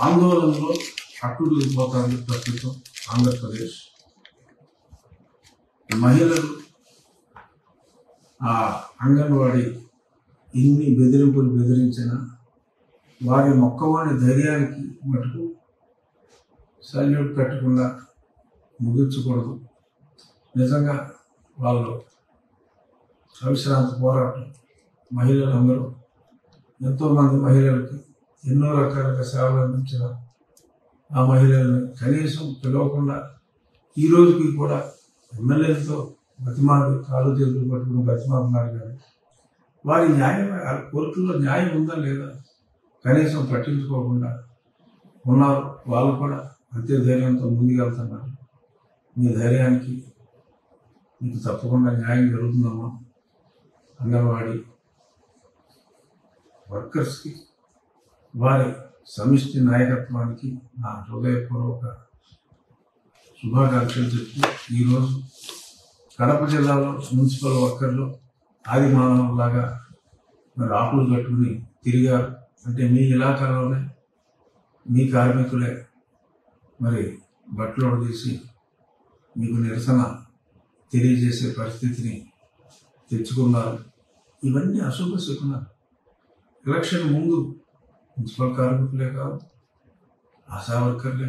ఆందోళనలో అట్టుడిపోతుంది ప్రస్తుతం ఆంధ్రప్రదేశ్. మహిళలు ఆ అంగన్వాడీ ఎన్ని బెదిరింపులు బెదిరించినా వారి మొక్కవాడి ధైర్యానికి మటుకు సల్యూట్ పెట్టకుండా ముగించకూడదు. నిజంగా వాళ్ళు అవిశ్రాంతి పోరాటం మహిళలందరూ ఎంతోమంది మహిళలకి ఎన్నో రకాలుగా సేవలు అందించిన ఆ మహిళల్ని కనీసం పిలవకుండా ఈ రోజుకి కూడా ఎమ్మెల్యేలతో బతిమాడు కాలు చేతులు పట్టుకుని బతిమాడున్నారు కానీ వారి న్యాయం కోర్టుల్లో న్యాయం ఉందా లేదా కనీసం పట్టించుకోకుండా ఉన్నారు. వాళ్ళు కూడా అంతే ధైర్యంతో ముందుకెళ్తున్నారు. మీ ధైర్యానికి మీకు తప్పకుండా న్యాయం జరుగుతుందమ్మా. అంగన్వాడీ వర్కర్స్కి వారి సమిష్టి నాయకత్వానికి నా హృదయపూర్వక శుభాకాంక్షలు చెప్తూ ఈరోజు కడప జిల్లాలో మున్సిపల్ వర్కర్లు ఆది మానవులాగా మరి ఆకులు కట్టుకుని తిరిగారు. అంటే మీ ఇలాకాలోనే మీ కార్మికులే మరి బట్టలు తీసి మీకు నిరసన తెలియజేసే పరిస్థితిని తెచ్చుకున్నారు. ఇవన్నీ అశుభ శకునాలు. ఎలక్షన్ ముందు మున్సిపల్ కార్మికులే కాదు ఆశా వర్కర్లే